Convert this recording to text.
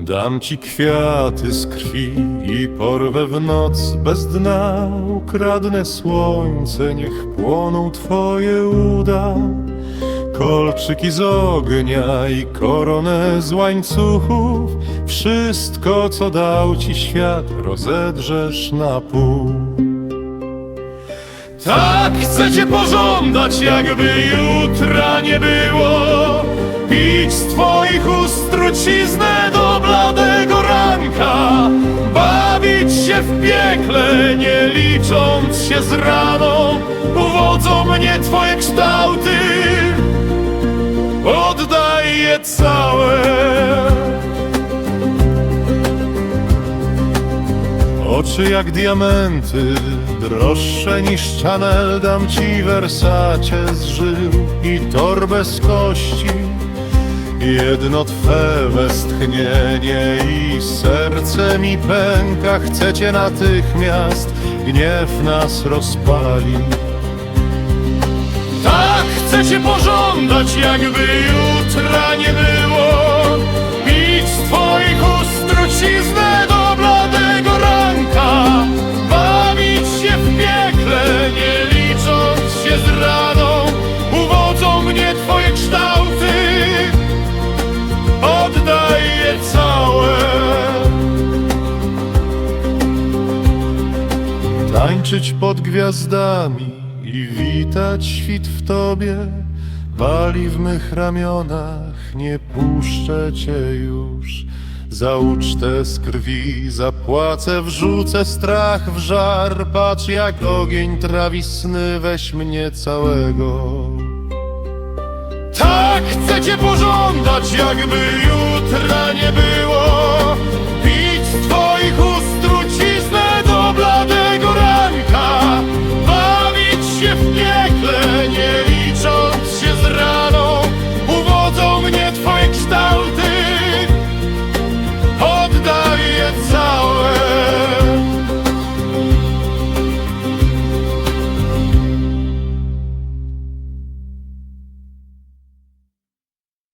Dam ci kwiaty z krwi i porwę w noc bez dna. Ukradnę słońce, niech płoną twoje uda. Kolczyki z ognia i koronę z łańcuchów. Wszystko, co dał ci świat, rozedrzesz na pół. Tak chcecie pożądać, jakby jutra nie było Pić z twoich ust truciznę do Się w piekle, nie licząc się z raną Uwodzą mnie twoje kształty. Oddaj je całe. Oczy jak diamenty, droższe niż Chanel Dam ci Versace z żył i torbę z kości Jedno twe westchnienie i serce mi pęka. Chcecie natychmiast, gniew nas rozpali. Tak chcecie pożądać, jakby jutra nie było Oddaj je całe Tańczyć pod gwiazdami i witać świt w tobie. Wali w mych ramionach, nie puszczę cię już. Za ucztę z krwi zapłacę, wrzucę strach w żar. Patrz jak ogień trawi sny, weź mnie całego. Tak chcecie pożądać, jakby jutra nie było